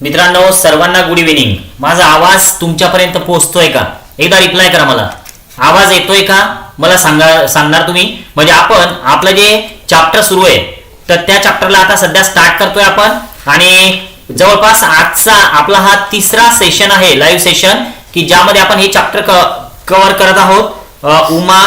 मित्रांनो सर्वांना good evening माझा आवाज तुमच्यापर्यंत पोहोचतोय का? एकदा रिप्लाय करा मला. आवाज येतोय का? मला सांगा सांगणार तुम्ही. म्हणजे आपण आपलं जे चॅप्टर सुरू आहे तर त्या चॅप्टरला आता सध्या स्टार्ट करतोय आपण. आणि जवळपास आजचा आपला हा तिसरा सेशन आहे लाईव्ह सेशन की ज्यामध्ये आपण हे चॅप्टर कव्हर करत आहोत. Uma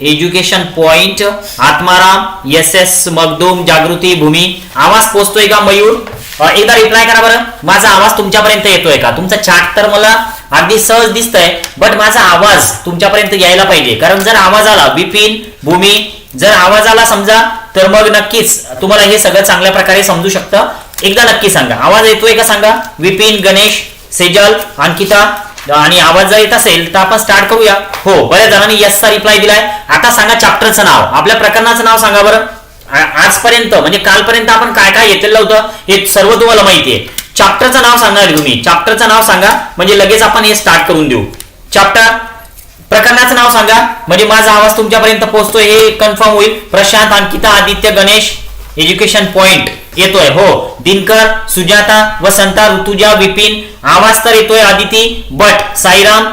education point Atmaram S S Magdum Jagruti Bhumi. आवाज पोचतोय का मयूर? एकदा रिप्लाय करा बरं. माझा आवाज तुमच्यापर्यंत येतोय का? तुमचा चाट तर मला अगदी सहज दिसतंय बट माझा आवाज तुमच्यापर्यंत यायला पाहिजे. कारण जर आवाज आला बिपिन भूमी जर आवाज आला समजा तर मग नक्कीच तुम्हाला हे सगळं चांगल्या प्रकारे समजू शकतं. एकदा नक्की सांगा. आवाज येतोय का सांगा? विपिन गणेश सेजल अंकिता आणि आवाज जर येत असेल तर आपण स्टार्ट करूया. हो बऱ्याच जणांनी यसचा रिप्लाय दिलाय. आता सांगा चॅप्टरचं नाव. आपल्या प्रकरणाचं नाव सांगा बरं. आजपर्यंत म्हणजे कालपर्यंत आपण काय काय घेतलेलं होतं हे सर्व तुम्हाला माहिती आहे चॅप्टरचं नाव सांगा तुम्ही. चॅप्टरचं नाव सांगा म्हणजे लगेच आपण हे स्टार्ट करून देऊ. चॅप्टर प्रकरणाचं नाव सांगा म्हणजे माझा आवाज तुमच्यापर्यंत पोहोचतोय हे कन्फर्म होईल. प्रशांत अंकिता आदित्य गणेश एज्युकेशन पॉइंट येतोय. हो दिनकर सुजाता वसंता ऋतुजा विपिन आवाज तर येतोय आदिती बट साईराम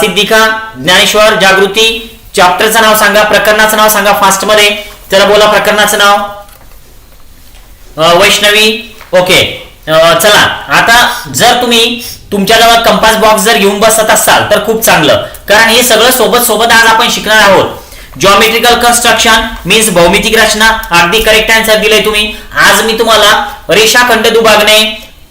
सिद्धिका ज्ञानेश्वर जागृती. चॅप्टरचं नाव सांगा प्रकरणाचं नाव सांगा फास्टमध्ये चला बोला प्रकरणाचं नाव. वैष्णवी. ओके. चला. आता जर तुम्ही तुमच्याजवळ कंपास बॉक्स जर घेऊन बसत असाल तर खूप चांगलं. कारण हे सगळं सोबत सोबत आज आपण शिकणार आहोत. जॉमेट्रिकल कन्स्ट्रक्शन मीन्स भौमितिक रचना. अगदी करेक्ट आन्सर दिलंय तुम्ही. आज मी तुम्हाला रेषाखंड दुभागणे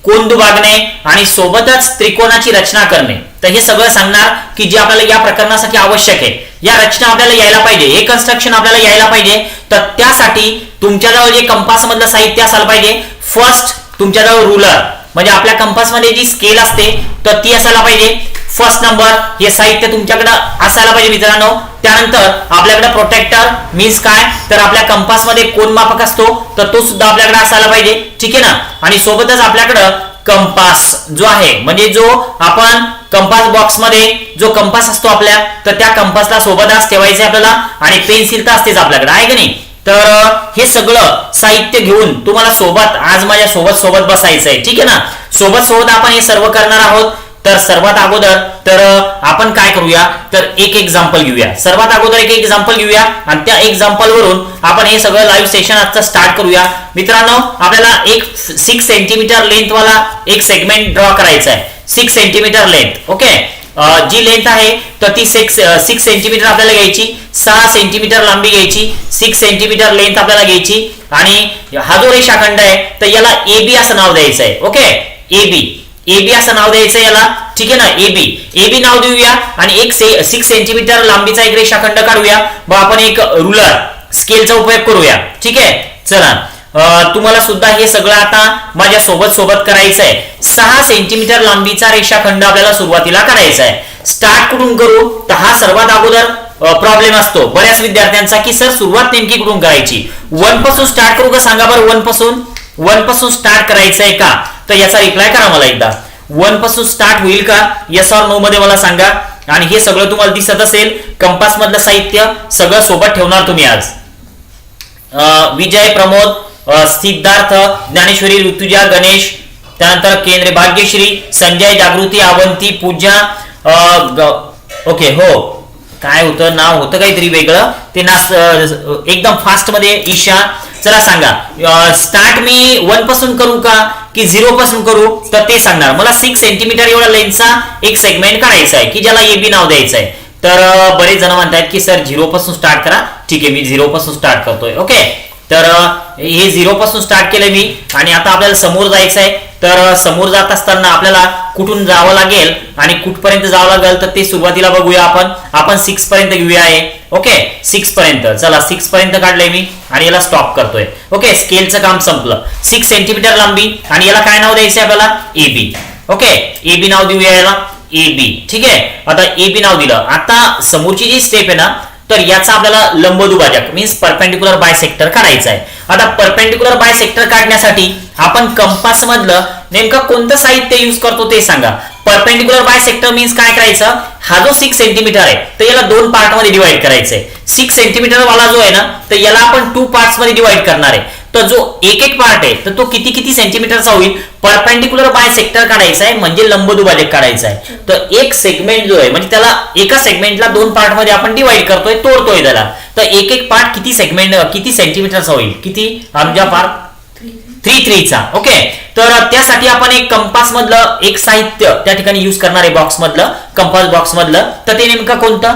कोन दुभागणे आणि सोबतच त्रिकोणाची रचना करणे. तर हे सगळं सांगणार की जे आपल्याला या प्रकरणासाठी आवश्यक आहे. या रचना आपल्याला यायला पाहिजे. हे कन्स्ट्रक्शन आपल्याला यायला पाहिजे. तर त्यासाठी तुमच्याजवळ जे कंपास मधलं साहित्य असायला पाहिजे. फर्स्ट तुमच्याजवळ रुलर म्हणजे आपल्या कंपासमध्ये जी स्केल असते तर ती असायला पाहिजे. फर्स्ट नंबर हे साहित्य तुमच्याकडे असायला पाहिजे मित्रांनो. त्यानंतर आपल्याकडे प्रोटेक्टर मीन्स काय? तर आपल्या कंपासमध्ये कोण मापक असतो? तर तो सुद्धा आपल्याकडे असायला पाहिजे. ठीक आहे ना? आणि सोबतच आपल्याकडं कंपास जो आहे म्हणजे जो आपण कंपास बॉक्समध्ये जो कंपास असतो आपल्या तर त्या कंपासला सोबतच ठेवायचं आपल्याला आणि पेन्सिल तर असतेच आपल्याकडे. आहे की नाही? तर हे सगळं साहित्य घेऊन तुम्हाला सोबत आज माझ्या सोबत सोबत बसायचं आहे ठीक आहे ना? सोबत सोबत आपण हे सर्व करणार आहोत. तर सर्वात अगोदर तर आपण काय करूया? तर एक एक्झाम्पल घेऊया. सर्वात अगोदर एक एक्झाम्पल घेऊया आणि त्या एक्झाम्पल वरून आपण हे सगळं लाईव्ह सेशन आजचं स्टार्ट करूया. मित्रांनो आपल्याला एक सिक्स सेंटीमीटर लेंथ वाला एक सेगमेंट ड्रॉ करायचा आहे. सिक्स सेंटीमीटर लेंथ ओके जी लेंथ आहे तर ती सिक्स सिक्स सेंटीमीटर आपल्याला घ्यायची. सहा सेंटीमीटर लांबी घ्यायची. सिक्स सेंटीमीटर लेंथ आपल्याला घ्यायची. आणि हा जो रेषाखंड आहे तर याला ए बी असं नाव द्यायचं आहे ओके ए बी एबी असं नाव द्यायचं याला. ठीक आहे ना? एबी एबी नाव देऊया आणि एक से सिक्स सेंटीमीटर लांबीचा एक रेषाखंड काढूया. व आपण एक रुलर स्केलचा उपयोग करूया. ठीक आहे? चला. तुम्हाला सुद्धा हे सगळं आता माझ्या सोबत सोबत करायचं आहे सहा सेंटीमीटर लांबीचा रेषाखंड आपल्याला सुरुवातीला करायचा आहे स्टार्ट कुठून करू? तर हा सर्वात अगोदर प्रॉब्लेम असतो. बऱ्याच विद्यार्थ्यांचा की सर सुरुवात नेमकी कुठून करायची? वनपासून स्टार्ट करू का? सांगा बरं वनपासून. वनपासून स्टार्ट करायचंय का? तर याचा रिप्लाय करा मला एकदा. वनपासून स्टार्ट होईल का? यस ऑर नो मध्ये मला सांगा. आणि हे सगळं तुम्हाला दिसत असेल. कंपास मधलं साहित्य सगळं सोबत ठेवणार तुम्ही आज. विजय प्रमोद सिद्धार्थ ज्ञानेश्वरी ऋतुजा गणेश त्यानंतर केंद्र भाग्यश्री संजय जागृती अवंती पूजा ओके हो. काय होतं? नाव होतं काहीतरी वेगळं. ते ना एकदम फास्टमध्ये ईशा चला सांगा. स्टार्ट मी वनपासून करू का? की झिरो पासून करू? तर ते सांगणार. मला सिक्स सेंटीमीटर एवढा लेन्थचा एक सेगमेंट काढायचा आहे की ज्याला ए बी नाव द्यायचं आहे. तर बरेच जण म्हणतात की सर झिरो पासून स्टार्ट करा. ठीक आहे मी झिरो पासून स्टार्ट करतोय. ओके तर हे झिरो पासून स्टार्ट केलंय मी. आणि आता आपल्याला समोर जायचं आहे. तर समोर जात असताना आपल्याला कुठून जावं लागेल आणि कुठपर्यंत जावं लागेल तर ते सुरुवातीला बघूया आपण. आपण सिक्स पर्यंत घेऊया आहे ओके सिक्स पर्यंत. चला सिक्स पर्यंत काढलंय मी आणि याला स्टॉप करतोय. ओके स्केलचं काम संपलं. सिक्स सेंटीमीटर लांबी आणि याला काय नाव द्यायचं आपल्याला? A B okay A B नाव देऊया याला. ए बी ठीक आहे? आता ए बी नाव दिलं. आता समोरची जी स्टेप आहे ना तर याचा आपल्याला लंबदुभाजक मीन्स परपेंडिक्युलर बायसेक्टर काढायचा आहे. आता परपेंडिक्युलर बायसेक्टर काढण्यासाठी आपण कंपास मधलं नेमकं कोणतं साहित्य युज करतो ते सांगा. परपेंडिक्युलर बायसेक्टर मीन्स काय करायचं? हा जो सिक्स सेंटीमीटर आहे तर याला दोन पार्टमध्ये डिवाइड करायचंय. सिक्स सेंटीमीटर वाला जो आहे ना तर याला आपण टू पार्ट्समध्ये डिवाइड करणार आहे. तर जो एक एक पार्ट आहे तर तो किती किती सेंटीमीटरचा होईल? परपेंडिक्युलर बाय सेक्टर काढायचा आहे म्हणजे लंबदुभाजक काढायचा आहे. तर एक सेगमेंट जो आहे म्हणजे त्याला एका सेगमेंटला दोन पार्टमध्ये आपण डिवाइड करतोय तोडतोय त्याला. तर एक एक पार्ट किती सेगमेंट किती सेंटीमीटरचा होईल? किती? आमच्या पार्ट थ्री थ्रीचा ओके तर त्यासाठी आपण एक कंपास मधलं एक साहित्य त्या ठिकाणी युज करणार आहे बॉक्स मधलं कंपास बॉक्स मधलं. तर ते नेमकं कोणतं?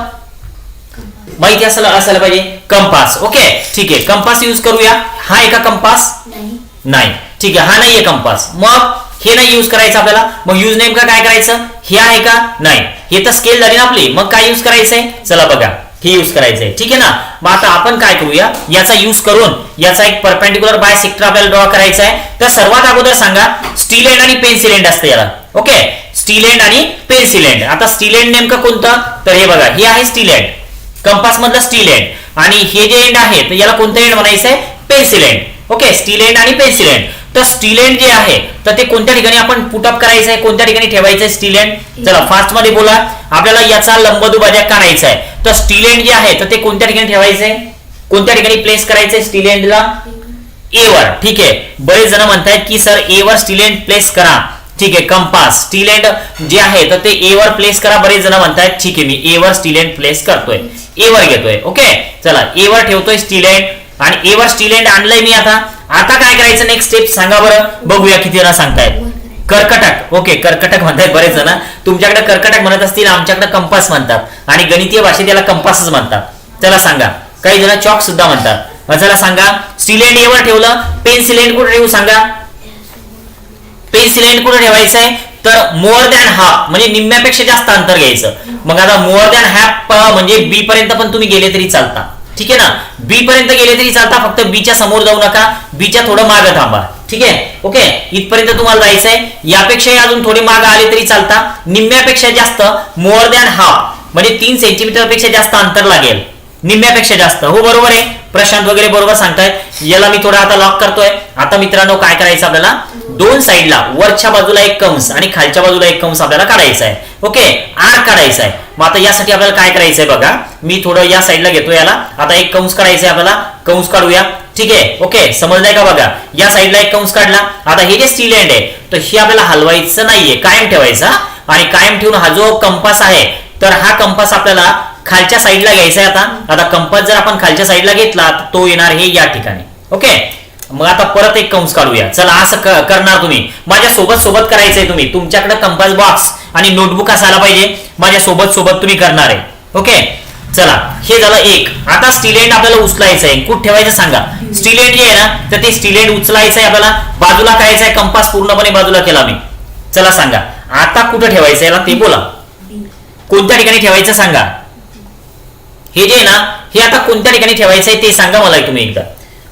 माहिती असायला असायला पाहिजे. कंपास. ओके ठीक आहे. कंपास युज करूया. हा आहे का कंपास? नाही. नाही. ठीक आहे हा नाहीये कंपास. मग हे नाही युज करायचं आपल्याला. मग युज नेमकं काय करायचं? हे आहे का? नाही. हे तर स्केल झाली ना आपली. मग काय युज करायचंय? चला बघा. हे युज करायचंय. ठीक आहे ना? मग आता आपण काय करूया? याचा युज करून याचा एक परपेंडिक्युलर बाय सेक्टर आपल्याला ड्रॉ करायचा आहे. तर सर्वात अगोदर सांगा स्टील एंड आणि पेन्सिल एंड असतं याला. ओके? स्टील एंड आणि पेन्सिल एंड आता स्टील एंड नेमकं कोणतं? तर हे बघा हे आहे स्टील एंड कंपास मधलं स्टील एंड आणि हे जे एंड आहे तर याला कोणतं एंड म्हणायचं आहे pencil end okay steel end आणि पेन्सिल एंड तर स्टील एंड जे आहे तर ते कोणत्या ठिकाणी आपण पुटअप करायचं आहे कोणत्या ठिकाणी ठेवायचं आहे स्टील एंड चला फास्टमध्ये बोला. आपल्याला याचा लंबदुभाजक काढायचा आहे तर स्टील एंड जे आहे तर ते कोणत्या ठिकाणी ठेवायचं आहे कोणत्या ठिकाणी प्लेस करायचं आहे स्टील एंडला ए वर. ठीक आहे. बरेच जण म्हणतायत की सर ए वर स्टील एंड प्लेस करा. ठीक आहे कंपास स्टील एंड जे आहे तर ते ए वर प्लेस करा. बरेच जण म्हणतायत ठीक आहे मी ए वर स्टील एंड प्लेस करतोय. ए वर घेतोय. ओके चला ए वर ठेवतोय स्टील एंड आणि ए वर स्टील एंड आणलंय मी आता. आता काय करायचं नेक्स्ट स्टेप सांगा बरं. बघूया किती जण सांगतायत. कर्कटक. ओके कर्कटक म्हणताय बरेच जण. तुमच्याकडे कर्कटक म्हणत असतील आमच्याकडे कंपास म्हणतात. आणि गणितीय भाषेत याला कंपासच म्हणतात. चला सांगा. काही जण चॉक सुद्धा म्हणतात. चला सांगा. सिलेंड एंड एवर ठेवलं. पेन सिलेंड कुठे ठेवू सांगा? पेन सिलेंड कुठे ठेवायचंय? तर मोर दॅन हाफ म्हणजे निम्म्यापेक्षा जास्त अंतर घ्यायचं. मग आता मोर दॅन हाफ म्हणजे बी पर्यंत पण तुम्ही गेले तरी चालता. ठीक आहे ना? बी पर्यंत गेले तरी चालता फक्त बीच्या समोर जाऊ नका. बीच्या थोडं माग थांबा. ठीक आहे? ओके इथपर्यंत तुम्हाला जायचंय. यापेक्षाही अजून थोडे माग आले तरी चालता. निम्म्यापेक्षा जास्त मोर दॅन हाफ म्हणजे तीन सेंटीमीटरपेक्षा जास्त अंतर लागेल. निम्म्यापेक्षा जास्त. हो बरोबर आहे. प्रशांत वगैरे बरोबर सांगतायत. याला मी थोडा आता लॉक करतोय. आता मित्रांनो काय करायचं आपल्याला? दोन साईडला वरच्या बाजूला एक कंस आणि खालच्या बाजूला एक कंस आपल्याला काढायचा आहे. ओके आर काढायचा आहे. मग आता यासाठी आपल्याला काय करायचंय बघा? मी थोडं या साईडला घेतो याला. आता एक कंस काढायचा आहे आपल्याला. कंस काढूया. ठीक आहे? ओके समजलंय का बघा? या साईडला एक कंस काढला. आता हे जे स्टील एंड आहे तर हे आपल्याला हलवायचं नाहीये. कायम ठेवायचा आणि कायम ठेवून हा जो कंपास आहे तर हा कंपास आपल्याला खालच्या साईडला घ्यायचा आहे आता. आता कंपास जर आपण खालच्या साईडला घेतला तर तो येणार हे या ठिकाणी. ओके मग आता परत एक कंस काढूया. चला असं करणार तुम्ही. माझ्या सोबत सोबत करायचंय तुम्ही. तुमच्याकडे कंपास बॉक्स आणि नोटबुक असायला पाहिजे. माझ्या सोबत सोबत तुम्ही करणार आहे. ओके? चला हे झालं एक. आता स्टील एंड आपल्याला उचलायचं आहे कुठ ठेवायचं सांगा. स्टील एंड जे आहे ना तर ते स्टील एंड उचलायचं आहे आपल्याला. बाजूला करायचं आहे कंपास पूर्णपणे बाजूला केला मी. चला सांगा. आता कुठं ठेवायचं याला? ते बोला. कोणत्या ठिकाणी ठेवायचं सांगा. हे जे आहे ना हे आता कोणत्या ठिकाणी ठेवायचं आहे ते सांगा मला तुम्ही एकदा.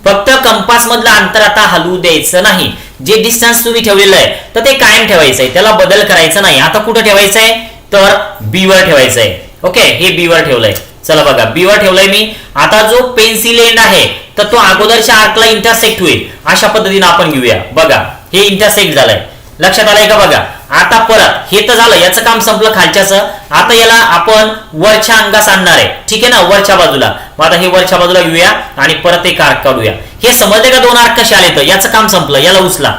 फक्त कंपास मधलं अंतर आता हलवू द्यायचं नाही. जे डिस्टन्स तुम्ही ठेवलेलं आहे तर ते कायम ठेवायचं आहे. त्याला बदल करायचा नाही. आता कुठं ठेवायचं आहे? तर बी वर ठेवायचं आहे. ओके हे बी वर ठेवलंय. चला बघा. बी वर ठेवलंय मी. आता जो पेन्सिल एंड आहे तर तो अगोदरच्या आर्कला इंटरसेक्ट होईल. अशा पद्धतीने आपण घेऊया. बघा. हे इंटरसेक्ट झालंय. लक्षात आलंय का बघा? आता परत हे तर झालं याचं काम संपलं खालच्याच. आता याला आपण वरच्या अंगास आणणार आहे. ठीक आहे ना? वरच्या बाजूला. मग आता हे वरच्या बाजूला येऊया आणि परत एक आर्क काढूया. हे समजले का दोन आर्क कसे आले तर याचं काम संपलं याला उचला.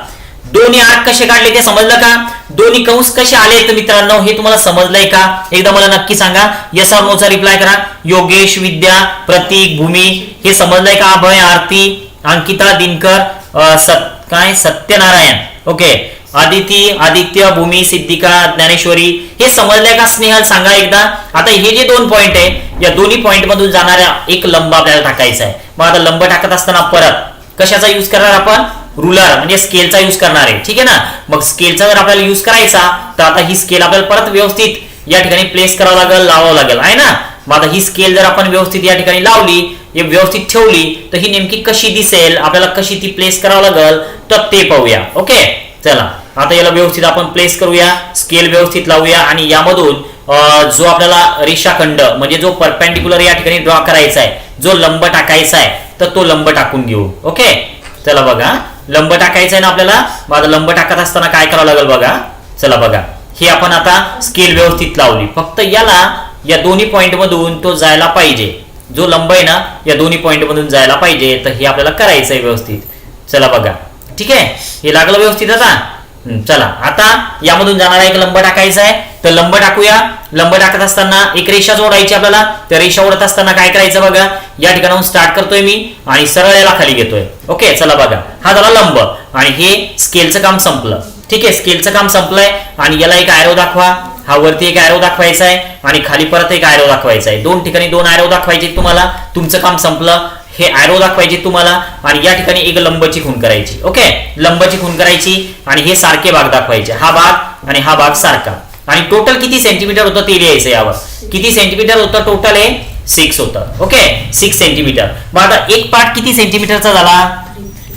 दोन्ही आर्क कसे काढले ते समजलं का? दोन्ही कंस कसे आले तर मित्रांनो? हे तुम्हाला समजलंय का? एकदा मला नक्की सांगा. यस और नोचा रिप्लाय करा. योगेश विद्या प्रतीक भूमी हे समजलंय का? अभय आरती अंकिता दिनकर सत काय? सत्यनारायण. ओके. आदिती आदित्य भूमी सिद्धिका ज्ञानेश्वरी हे समजलंय का स्नेहल? सांगा एकदा. आता हे जे दोन पॉइंट आहे या दोन्ही पॉइंट मधून जाणाऱ्या एक लंब आपल्याला टाकायचा आहे. मग आता लंब टाकत असताना परत कशाचा युज करणार आपण? रुलर म्हणजे स्केलचा युज करणार आहे. ठीक आहे ना? मग स्केलचा जर आपल्याला युज करायचा तर आता ही स्केल आपल्याला परत व्यवस्थित या ठिकाणी प्लेस करावं लागेल लावावं लागेल. आहे ना? मग आता ही स्केल जर आपण व्यवस्थित या ठिकाणी लावली व्यवस्थित ठेवली तर ही नेमकी कशी दिसेल? आपल्याला कशी ती प्लेस करावं लागेल? तर ते पाहूया. ओके चला आता याला व्यवस्थित आपण प्लेस करूया स्केल व्यवस्थित लावूया आणि यामधून जो आपल्याला रेषाखंड म्हणजे जो परपेंडिक्युलर या ठिकाणी ड्रॉ करायचा आहे जो लंब टाकायचा आहे तर तो लंब टाकून घेऊ. ओके चला बघा. लंब टाकायचा आहे ना आपल्याला? माझा लंब टाकत असताना काय करावं लागेल बघा? चला बघा. हे आपण आता स्केल व्यवस्थित लावली. फक्त याला या दोन्ही पॉइंट मधून तो जायला पाहिजे. जो लंब आहे ना या दोन्ही पॉइंट मधून जायला पाहिजे. तर हे आपल्याला करायचं आहे व्यवस्थित. चला बघा. ठीक आहे? हे लागलं व्यवस्थित आता? चला. आता यामधून जाणारा एक लंब टाकायचा आहे. तर लंब टाकूया. लंब टाकत असताना एक रेषा जोडायची आपल्याला. त्या रेषा ओढत असताना काय करायचं बघा? या ठिकाणाहून स्टार्ट करतोय मी आणि सरळ याला खाली घेतोय. ओके चला बघा. हा झाला लंब. आणि हे स्केलचं काम संपलं. ठीक आहे स्केलचं काम संपलंय. आणि याला एक आयरो दाखवा. हा वरती एक आयरो दाखवायचा आहे. आणि खाली परत एक आयरो दाखवायचा आहे. दोन ठिकाणी दोन आयरो दाखवायचे तुम्हाला. तुमचं काम संपलं. हे आयरो दाखवायचे तुम्हाला आणि या ठिकाणी एक लंबची खून करायची. ओके लंबची खून करायची आणि हे सारखे भाग दाखवायचे. हा भाग आणि हा भाग सारखा. आणि टोटल किती सेंटीमीटर होतं ते लिहायचं यावर. किती सेंटीमीटर होतं टोटल हे? सिक्स होतं. ओके सिक्स सेंटीमीटर मग आता एक पार्ट किती सेंटीमीटरचा झाला?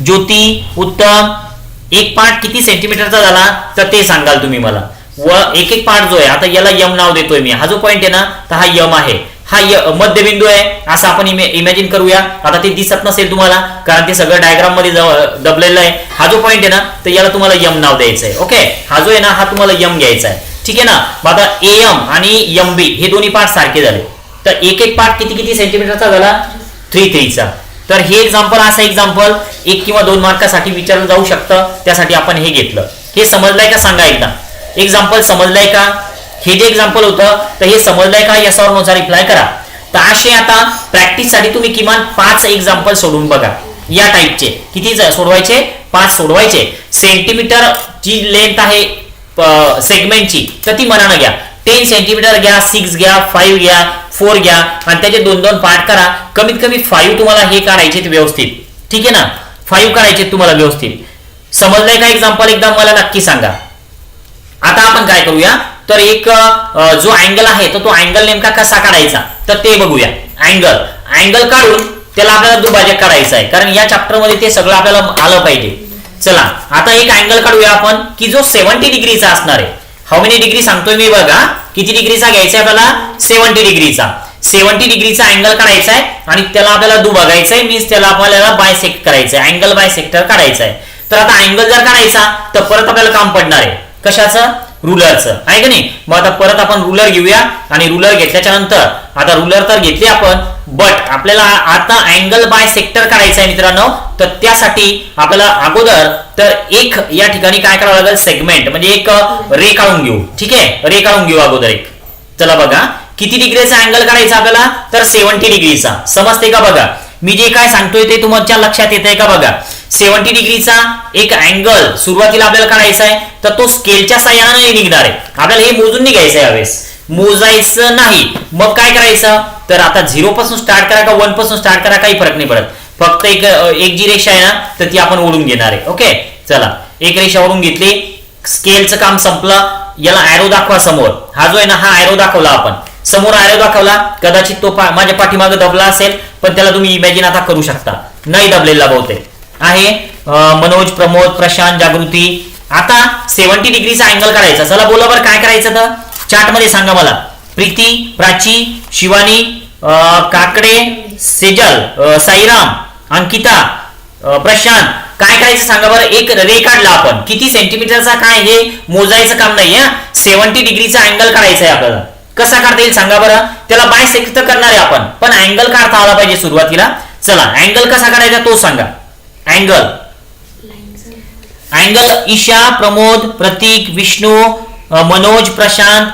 ज्योती उत्तम एक पार्ट किती सेंटीमीटरचा झाला? तर ते सांगाल तुम्ही मला. व एक एक पार्ट जो आहे आता याला यम नाव देतोय मी. हा जो पॉइंट आहे ना तर हा यम आहे. हा य मध्यबिंदू आहे. असं आपण इमॅजिन करूया. आता ते दिसत नसेल तुम्हाला कारण ते सगळं डायग्राममध्ये दबलेलं आहे. हा जो पॉइंट आहे ना तर याला तुम्हाला यम नाव द्यायचं आहे. ओके हा जो आहे ना हा तुम्हाला यम घ्यायचा आहे. ठीक आहे ना? मग आता ए एम आणि यम बी हे दोन्ही पार्ट सारखे झाले. तर एक एक पार्ट किती किती सेंटीमीटरचा झाला? थ्री थ्रीचा तर हे एक्झाम्पल असं एक्झाम्पल एक किंवा दोन मार्कासाठी विचारलं जाऊ शकतं. त्यासाठी आपण हे घेतलं. हे समजलंय का? सांगा एकदा. एक्झाम्पल समजलंय का? हे जे एक्झाम्पल होतं तर हे समजलंय का? याच्यावर माझा रिप्लाय करा. तर असे आता प्रॅक्टिससाठी तुम्ही किमान पाच एक्झाम्पल सोडून बघा. या टाईपचे किती सोडवायचे? पाच सोडवायचे. सेंटीमीटर ची लेंथ आहे सेगमेंटची तर ती मनानं घ्या. टेन सेंटीमीटर घ्या सिक्स घ्या फाईव्ह घ्या फोर घ्या. आणि त्याचे दोन दोन पार्ट करा. कमीत कमी फाईव्ह तुम्हाला हे काढायचे व्यवस्थित. ठीक आहे ना? फाईव्ह काढायचे तुम्हाला व्यवस्थित. समजलंय का एक्झाम्पल एकदा मला नक्की सांगा. आता आपण काय करूया? तर एक जो अँगल आहे तर तो अँगल नेमका कसा काढायचा? तर ते बघूया. अँगल अँगल काढून त्याला आपल्याला दुभाजक काढायचा आहे. कारण या चॅप्टरमध्ये ते सगळं आपल्याला आलं पाहिजे. चला आता एक अँगल काढूया आपण की जो सेव्हन्टी डिग्रीचा असणार आहे. हाऊ मेनी डिग्री सांगतोय मी बघा. किती डिग्रीचा घ्यायचा आहे आपल्याला? सेव्हन्टी डिग्रीचा सेव्हन्टी डिग्रीचा अँगल काढायचा आहे आणि त्याला आपल्याला दुभागायचा आहे. मीन्स त्याला आपल्याला बायसेक्ट करायचं आहे. अँगल बायसेक्टर काढायचा आहे. तर आता अँगल जर काढायचा तर परत आपल्याला काम पडणार आहे. कशाचं? रुलरचं आहे का नाही? मग आता परत आपण रुलर घेऊया आणि रुलर घेतल्याच्या नंतर आता रुलर तर घेतले आपण बट आपल्याला आता अँगल बाय सेक्टर काढायचं आहे मित्रांनो तर त्यासाठी आपल्याला अगोदर तर एक या ठिकाणी काय करावं लागेल? सेगमेंट म्हणजे एक रे काढून घेऊ. ठीक आहे? रे काढून घेऊ अगोदर एक. चला बघा. किती डिग्रीचा अँगल काढायचा आपल्याला? तर सेव्हन्टी डिग्रीचा समजते का बघा? मी जे काय सांगतोय ते तुमच्या लक्षात येत आहे का बघा? सेव्हन्टी डिग्रीचा एक अँगल सुरुवातीला आपल्याला काढायचा आहे तर तो स्केलच्या सहाय्याने निघणार आहे. आपल्याला हे मोजून निघायचं आहे यावेळेस. मोजायचं नाही. मग काय करायचं? तर आता झिरो पासून स्टार्ट करा का वनपासून स्टार्ट करा? काही फरक नाही पडत. फक्त एक एक जी रेषा आहे ना तर ती आपण ओढून घेणार आहे. ओके? चला. एक रेषा ओढून घेतली. स्केलचं काम संपलं. याला ॲरो दाखवा समोर. हा जो आहे ना हा ॲरो दाखवला आपण. समोर ॲरो दाखवला. कदाचित तो पा- माझ्या पाठीमागे दबला असेल पण त्याला तुम्ही इमॅजिन आता करू शकता. नाही दबलेला बहुतेक. आहे. मनोज प्रमोद प्रशांत जागृती. आता सेव्हन्टी डिग्रीचा अँगल काढायचा चला बोला बरं काय करायचं तर? चार्टमध्ये सांगा मला. प्रीती प्राची शिवानी काकडे सेजल साईराम अंकिता प्रशांत. काय करायचं सांगा बरं? एक रे काढला आपण. किती सेंटीमीटरचा काय हे मोजायचं काम नाही हा? सेव्हन्टी डिग्रीचा अँगल काढायचा आहे आपल्याला. कसा काढता येईल सांगा बरं? त्याला बाय सेक्टर करणार आहे आपण. पण अँगल काढता आला पाहिजे सुरुवातीला. चला अँगल कसा काढायचा तो सांगा. अँगल अँगल ईशा प्रमोद प्रतीक विष्णू मनोज प्रशांत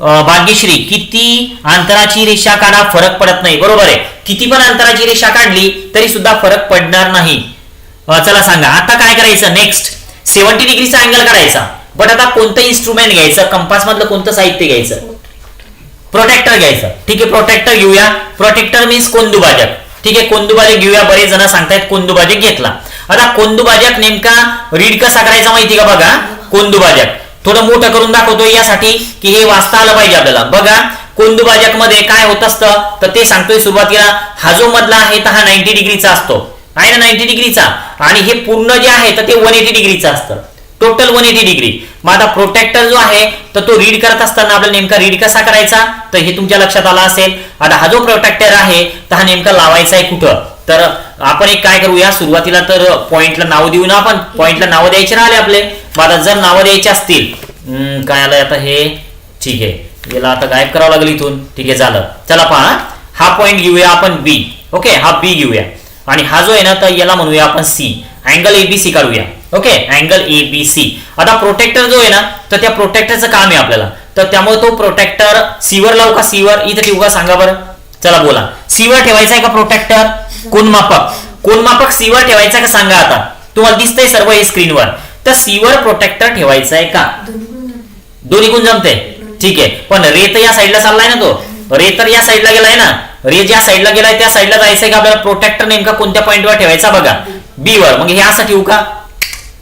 भाग्यश्री किती अंतराची रेषा काढा फरक पडत नाही. बरोबर आहे. किती पण अंतराची रेषा काढली तरी सुद्धा फरक पडणार नाही. चला सांगा. आता काय करायचं? नेक्स्ट सेव्हन्टी डिग्रीचा अँगल काढायचा. बट आता कोणतं इन्स्ट्रुमेंट घ्यायचं? कंपास मधलं कोणतं साहित्य घ्यायचं? प्रोटेक्टर घ्यायचं. ठीक आहे प्रोटेक्टर घेऊया. प्रोटेक्टर मीन्स कोंदूभाजक ठीक आहे कोंदूभाजक घेऊया. बरेच जण सांगतायत कोंदूभाजक घेतला. आता कोंदूभाजक नेमका रीड कसा करायचा माहिती का बघा? कोंदूभाजक थोडं मोठं करून दाखवतोय यासाठी की हे वाचता आलं पाहिजे आपल्याला. बघा कोंदूभाजकमध्ये काय होत असतं? तर ते सांगतोय सुरुवातीला हा जो मधला आहे तर हा नाईन्टी डिग्रीचा असतो. आहे ना नाईन्टी डिग्रीचा आणि हे पूर्ण जे आहे तर ते वन एटी डिग्रीचं असतं. टोटल वन एटी डिग्री मग आता प्रोटेक्टर जो आहे तर तो रीड करत असताना आपल्याला नेमका रीड कसा करायचा? तर हे तुमच्या लक्षात आला असेल. आता हा जो प्रोटेक्टर आहे तर हा नेमका लावायचा आहे कुठं? तर आपण एक काय करूया? सुरुवातीला तर पॉइंटला नाव देऊ ना आपण. पॉइंटला नावं द्यायचे राहिले आपले. मग आता जर नावं द्यायचे असतील काय आलंय आता हे? ठीक आहे. याला आता गायब करावं लागेल इथून. ठीक आहे झालं. चला पहा. हा पॉइंट घेऊया आपण बी ओके हा बी घेऊया. आणि हा जो आहे ना तर याला म्हणूया आपण C angle A B C काढूया. Okay angle A B C आता प्रोटेक्टर जो आहे ना तर त्या प्रोटेक्टरचं काम आहे आपल्याला. तर त्यामुळे तो प्रोटेक्टर सीवर लावू का सीवर इथं ठेवू का? सांगा बरं. चला बोला. सीवर ठेवायचा आहे का प्रोटेक्टर कोण मापक कोण मापक सीवर ठेवायचा का? सांगा आता. तुम्हाला दिसतंय सर्व हे स्क्रीनवर तर सीवर प्रोटेक्टर ठेवायचा आहे का? दोन्ही गुण जमते ठीक आहे. पण रे तर या साईडला चाललाय ना तो. रे तर या साईडला गेलाय ना. रे ज्या साईडला गेलाय त्या साईडला जायचंय का? आपल्याला प्रोटेक्टर नेमका कोणत्या पॉईंटवर ठेवायचा बघा. बी वर. मग हे असं ठेवू का?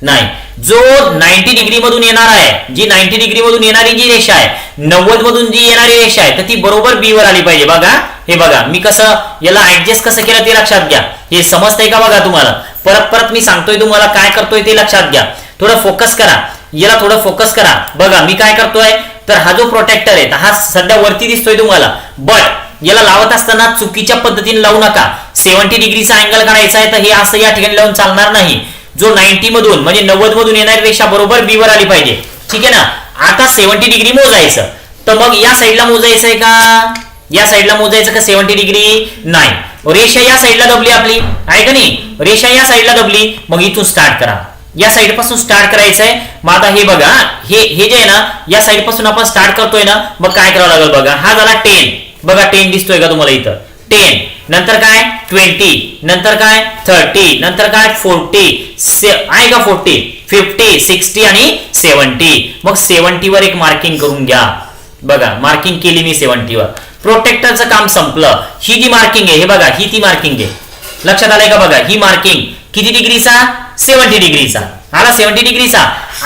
नाही. जो 90 डिग्री मधून येणार आहे जी 90 डिग्री मधून येणारी जी रेषा आहे नव्वद मधून जी येणारी रेषा आहे तर ती बरोबर बी वर आली पाहिजे. बघा हे बघा मी कसं याला ऍडजस्ट कसं केलं ते लक्षात घ्या. हे समजतंय का बघा तुम्हाला? परत परत मी सांगतोय तुम्हाला काय करतोय ते लक्षात घ्या. थोडं फोकस करा. याला थोडं फोकस करा. बघा मी काय करतोय? तर हा जो प्रोटेक्टर आहे हा सध्या वरती दिसतोय तुम्हाला. बट याला लावत असताना चुकीच्या पद्धतीने लावू नका. सेव्हन्टी डिग्रीचा अँगल काढायचा आहे तर हे असं या ठिकाणी लावून चालणार नाही. जो 90 मधून म्हणजे नव्वद मधून येणारी रेषा बरोबर बी वर आली पाहिजे. ठीक आहे ना? आता सेव्हन्टी डिग्री मोजायचं. तर मग या साईडला मोजायचंय का? या साईडला मोजायचं का सेव्हन्टी डिग्री नाही. रेषा या साईडला दबली आपली. आहे का नाही? रेषा या साईडला दबली मग इथून स्टार्ट करा. या साईडपासून स्टार्ट करायचंय. मग आता हे बघा हे हे जे आहे ना या साईडपासून आपण स्टार्ट करतोय ना मग काय करावं लागेल बघा? हा झाला टेन बघा टेन दिसतोय का तुम्हाला इथं? टेन. नंतर काय? ट्वेंटी. नंतर काय? थर्टी. नंतर काय? फोर्टी. आहे का फोर्टी? फिफ्टी सिक्स्टी आणि सेवन्टी. मग सेव्हन्टी वर एक मार्किंग करून घ्या. बघा मार्किंग केली मी सेव्हन्टी वर प्रोटेक्टरचं काम संपलं. ही जी मार्किंग आहे हे बघा ही ती मार्किंग आहे. लक्षात आलंय का बघा? ही मार्किंग किती डिग्रीचा? सेव्हन्टी डिग्रीचा. आला सेव्हन्टी डिग्रीचा.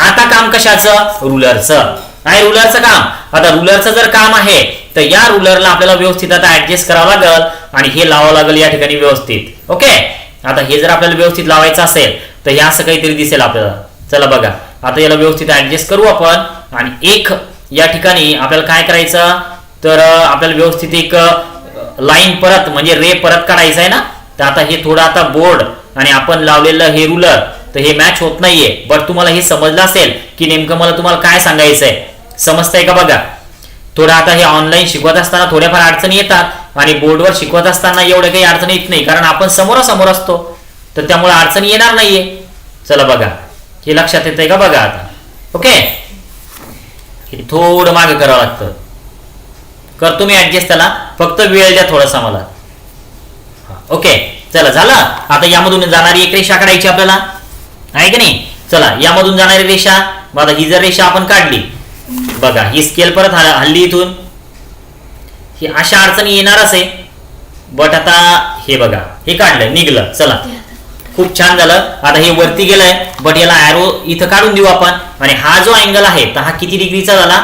आता काम कशाचं? रुलरचं आहे रुलरचं काम. आता रुलरचं जर काम आहे तर या रुलरला आपल्याला व्यवस्थित आता ऍडजस्ट करावं लागल आणि हे लावावं लागेल या ठिकाणी व्यवस्थित. ओके आता हे जर आपल्याला व्यवस्थित लावायचं असेल तर हे असं काहीतरी दिसेल आपल्याला. चला बघा. आता याला व्यवस्थित ऍडजस्ट करू आपण आणि एक या ठिकाणी आपल्याला काय करायचं? तर आपल्याला व्यवस्थित एक लाईन परत म्हणजे रे परत काढायचं आहे ना? तर आता हे थोडं आता बोर्ड आणि आपण लावलेलं हे रुलर तर हे मॅच होत नाहीये. बट तुम्हाला हे समजलं असेल की नेमकं मला तुम्हाला काय सांगायचंय? समजतंय का बघा? थोडं आता हे ऑनलाईन शिकवत असताना थोड्याफार अडचणी येतात आणि बोर्डवर शिकवत असताना एवढ्या काही अडचणी येत नाही. कारण आपण समोरासमोर असतो. तर त्यामुळे अडचणी येणार नाहीये. चला बघा. हे लक्षात येतंय का बघा आता. ओके हे थोडं मागे करावं लागतं. करतो मी ऍडजस्ट त्याला. फक्त वेळ द्या थोडासा मला. ओके चला झालं? आता यामधून जाणारी एक रेषा काढायची आपल्याला. आहे की नाही? चला यामधून जाणारी रेषा. मग आता ही जर रेषा आपण काढली बघा ही स्केल परत हल्ली इथून. ही अशा अडचणी येणारच आहे. बट आता हे बघा हे काढलं निघलं चला. खूप छान झालं. आता हे वरती गेलंय बट याला ॲरो इथं काढून देऊ आपण. आणि हा जो अँगल आहे तर हा किती डिग्रीचा झाला?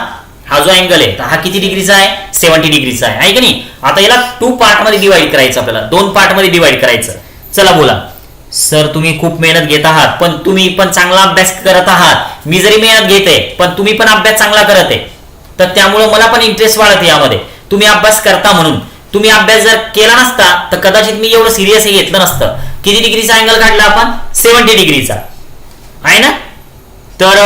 हा जो अँगल आहे तर हा किती डिग्रीचा आहे? सेव्हन्टी डिग्रीचा आहे. आहे की नाही? आता याला टू पार्टमध्ये डिवाइड करायचं आपल्याला. दोन पार्टमध्ये डिवाइड करायचं. चला बोला. सर तुम्ही खूप मेहनत घेत आहात पण तुम्ही पण चांगला अभ्यास करत आहात. मी जरी मेहनत घेते पण तुम्ही पण अभ्यास चांगला करत आहे. तर त्यामुळे मला पण इंटरेस्ट वाढत यामध्ये. तुम्ही अभ्यास करता म्हणून. तुम्ही अभ्यास जर केला नसता तर कदाचित मी एवढं सिरियस घेतलं नसतं. किती डिग्रीचा अँगल काढला आपण? सेव्हन्टी डिग्रीचा आहे ना? तर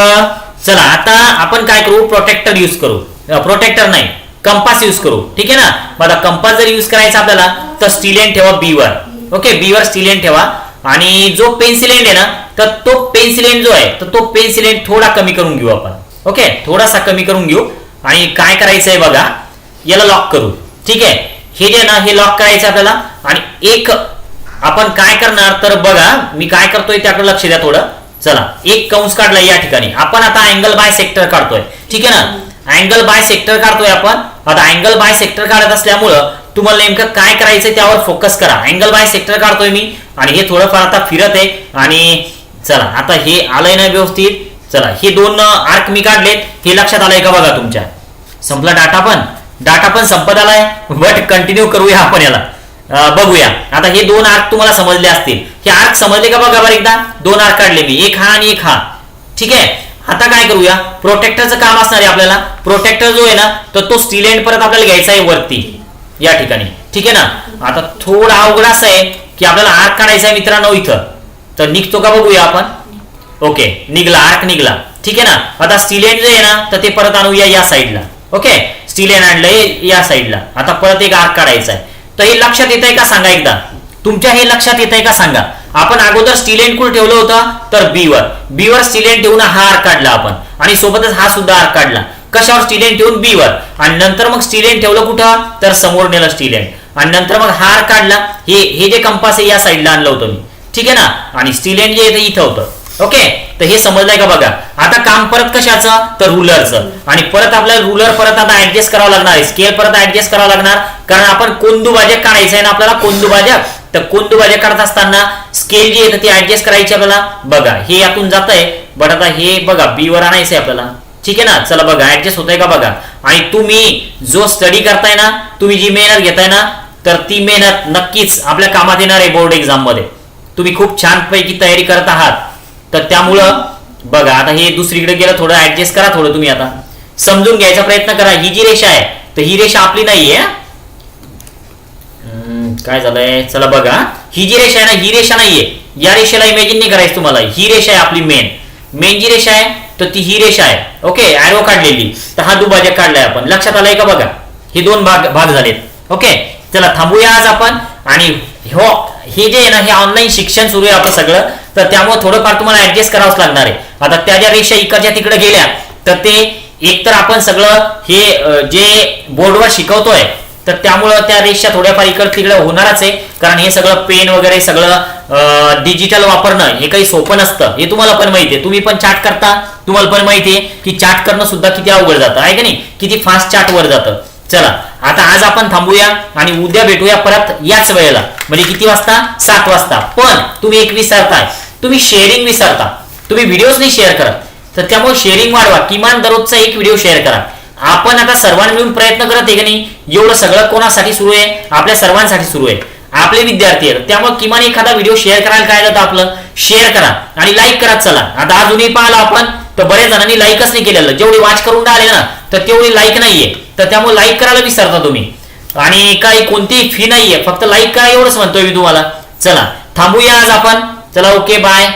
चला आता आपण काय करू? प्रोटेक्टर यूज करू. प्रोटेक्टर नाही कंपास यूज करू. ठीक आहे ना? मग कंपास जर यूज करायचा आपल्याला तर स्टील ठेवा बी वर. ओके बी वर स्टिलेन ठेवा. आणि जो पेन्सिल एंड आहे ना तर तो पेन्सिल एंड जो आहे तर तो पेन्सिल एंड थोडा कमी करून घेऊ आपण. ओके थोडासा कमी करून घेऊ. आणि काय करायचं आहे बघा याला लॉक करू. ठीक आहे? हे जे ना हे लॉक करायचं आपल्याला. आणि एक आपण काय करणार तर बघा मी काय करतोय त्याकडे लक्ष द्या थोडं. चला एक कंस काढलाय या ठिकाणी. आपण आता अँगल बाय सेक्टर काढतोय. ठीक आहे ना? अँगल बाय सेक्टर काढतोय आपण. आता अँगल बाय सेक्टर काढत असल्यामुळं तुम्हाला नेमकं काय करायचंय त्यावर फोकस करा. अँगल बाय सेक्टर काढतोय मी. आणि हे थोडंफार आता फिरत आहे. आणि चला आता हे आलंय ना व्यवस्थित. चला हे दोन आर्क मी काढलेत. हे लक्षात आलंय का बघा तुमच्या? संपला डाटा पण? डाटा पण संपत आलाय. बट कंटिन्यू करूया आपण याला. बघूया. आता हे दोन आर्क तुम्हाला समजले असतील. हे आर्क समजले का बघा बरं एकदा? दोन आर्क काढले मी. एक हा आणि एक हा. ठीक आहे? आता काय करूया? प्रोटेक्टरचं काम असणार आहे आपल्याला. प्रोटेक्टर जो आहे ना तर तो स्टील एंड परत आपल्याला घ्यायचा आहे वरती. या ठिकाणी. ठीक आहे ना? आता थोडा अवघड असं आहे की आपल्याला आर्क काढायचा आहे मित्रांनो इथं. तर निघतो का बघूया आपण? ओके निघला आर्क निघला. ठीक आहे ना? आता स्टील एंड जे आहे ना तर ते परत आणूया या साईडला ओके? स्टील एंड आणलंय या साईडला आता परत एक आर्क काढायचा आहे. तर हे लक्षात येत आहे का सांगा एकदा? तुमच्या हे लक्षात येत आहे का सांगा? आपण अगोदर स्टील एंड कुठे ठेवलं होतं? तर बी वर. बी वर स्टील एंड ठेवून हा आर्क काढला आपण. आणि सोबतच हा सुद्धा आर्क काढला. कशावर स्टील ठेवून बी वर. आणि नंतर मग स्टील ठेवलं कुठं? तर समोर नेलं स्टील आणि नंतर मग हार काढला. हे हे जे कंपास आहे या साईडला आणलं होतं मी. ठीक आहे ना? आणि स्टील जे आहे इथं होतं. ओके तर हे समजलंय का बघा? आता काम परत कशाचं? तर रुलरचं आणि परत आपल्याला रुलर परत आता ऍडजस्ट करावं लागणार आहे. स्केल परत ऍडजस्ट करावं लागणार. कारण आपण कोंदू भाजक काढायचं आहे ना आपल्याला? कोंदू भाजक तर कोंदू भाजक काढत असताना स्केल जी येतं ती ऍडजस्ट करायची आपल्याला? बघा हे यातून जात आहे बट आता हे बघा बी वर आणायचंय आपल्याला. ठीक आहे ना? चला बघा ऍडजस्ट होतंय का बघा? आणि तुम्ही जो स्टडी करताय ना तुम्ही जी मेहनत घेताय ना तर ती मेहनत नक्कीच आपल्या कामात येणार आहे बोर्ड एक्झाममध्ये. तुम्ही खूप छान पैकी तयारी करत आहात. तर त्यामुळं बघा आता हे दुसरीकडे गेलं थोडं ऍडजस्ट करा थोडं तुम्ही आता. समजून घ्यायचा प्रयत्न करा. ही जी रेषा आहे तर ही रेषा आपली नाहीये हम्म, काय झालंय? चला बघा. ही जी रेषा आहे ना ही रेषा नाहीये. या रेषेला इमॅजिन नाही करायचं तुम्हाला. ही रेषा आहे आपली मेन मेन जी रेषा आहे तर ती ही रेषा आहे. ओके ऍरो काढलेली. तर हा दुभाजक काढलाय आपण. लक्षात आलंय का बघा? हे दोन भाग भाग झालेत. ओके चला थांबूया आज आपण. आणि हो हे जे आहे ना हे ऑनलाईन शिक्षण सुरू आहे आपलं सगळं. तर त्यामुळे थोडंफार तुम्हाला ऍडजस्ट करावंच लागणार आहे. आता त्या ज्या रेषा इकडच्या तिकडे गेल्या तर ते एकतर आपण सगळं हे जे बोर्डवर शिकवतोय तर त्यामुळं त्या रेषा थोड्याफार इकड तिकडे होणारच आहे. कारण हे सगळं पेन वगैरे सगळं डिजिटल वापरणं हे काही सोपं नसतं. हे तुम्हाला पण माहिती आहे. तुम्ही पण चाट करता. तुम्हाला पण माहिती आहे की चाट करणं सुद्धा किती अवघड जातं. आहे का नाही? किती फास्ट चाट वर जातं. चला आता आज आपण थांबूया आणि उद्या भेटूया परत याच वेळेला. म्हणजे किती वाजता? सात वाजता. पण तुम्ही एक विसरताय. तुम्ही शेअरिंग विसरता. तुम्ही व्हिडिओज नाही शेअर करत. तर त्यामुळे शेअरिंग वाढवा. किमान दररोजचा एक व्हिडिओ शेअर करा. आपण आता सर्वांनी मिळून प्रयत्न करत आहे की नाही? एवढं सगळं कोणासाठी सुरू आहे? आपल्या सर्वांसाठी सुरू आहे. आपले विद्यार्थी आहेत. त्यामुळे किमान एखादा व्हिडिओ शेअर करायला काय जातं आपलं? शेअर करा आणि लाईक करत चला. आता अजूनही पाहिलं आपण तर बऱ्याच जणांनी लाईकच नाही केलेलं. जेवढी वाच करून आले ना तर तेवढी लाईक नाहीये. तर त्यामुळे लाईक करायला विसरता तुम्ही. आणि काही कोणतीही फी नाहीये. फक्त लाईक करा एवढंच म्हणतोय मी तुम्हाला. चला. थांबूया आज आपण. चला ओके बाय